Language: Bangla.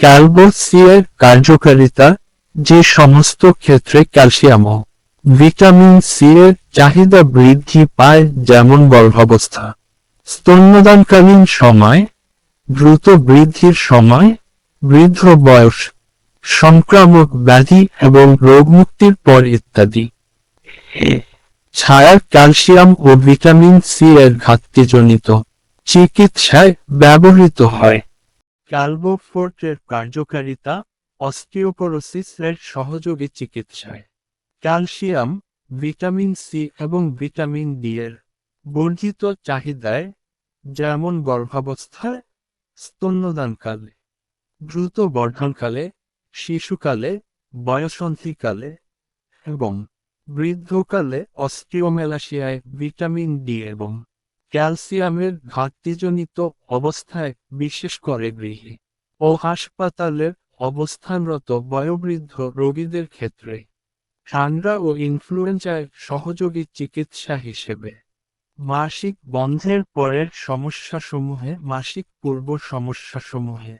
ক্যালবোসি এর কার্যকারিতা যে সমস্ত ক্ষেত্রে ক্যালসিয়াম, ভিটামিন সি এর চাহিদা বৃদ্ধি পায় যেমন গর্ভাবস্থা, স্তন্যদানকালীন সময়, দ্রুত বৃদ্ধির সময়, বৃদ্ধ বয়স, সংক্রামক ব্যাধি এবং রোগমুক্তির পর ইত্যাদি। ছায়ার ক্যালসিয়াম ও ভিটামিন সি এর ঘাটতিজনিত চিকিৎসায় ব্যবহৃত হয়। ক্যালবোফোর্টের কার্যকারিতা অস্টিওপোরোসিস এর সহযোগী চিকিৎসায়। ক্যালসিয়াম ভিটামিন সি এবং ভিটামিন ডি এর বর্ধিত চাহিদায়, যেমন গর্ভাবস্থায়, স্তন্যদানকালে, দ্রুত বর্ধনকালে, শিশুকালে, বয়সন্ধিকালে এবং বৃদ্ধকালে অস্টিওমেলাসিয়ায় ভিটামিন ডি এবং ক্যালসিয়ামের ঘাটতিজনিত অবস্থায়, বিশেষ করে গৃহে ও হাসপাতালের অবস্থানরত বয়োবৃদ্ধ রোগীদের ক্ষেত্রে ঠান্ডা ও ইনফ্লুয়েঞ্জায় সহযোগী চিকিৎসা হিসেবে মাসিক বন্ধের পরের সমস্যাসমূহে, মাসিক পূর্ব সমস্যাসমূহে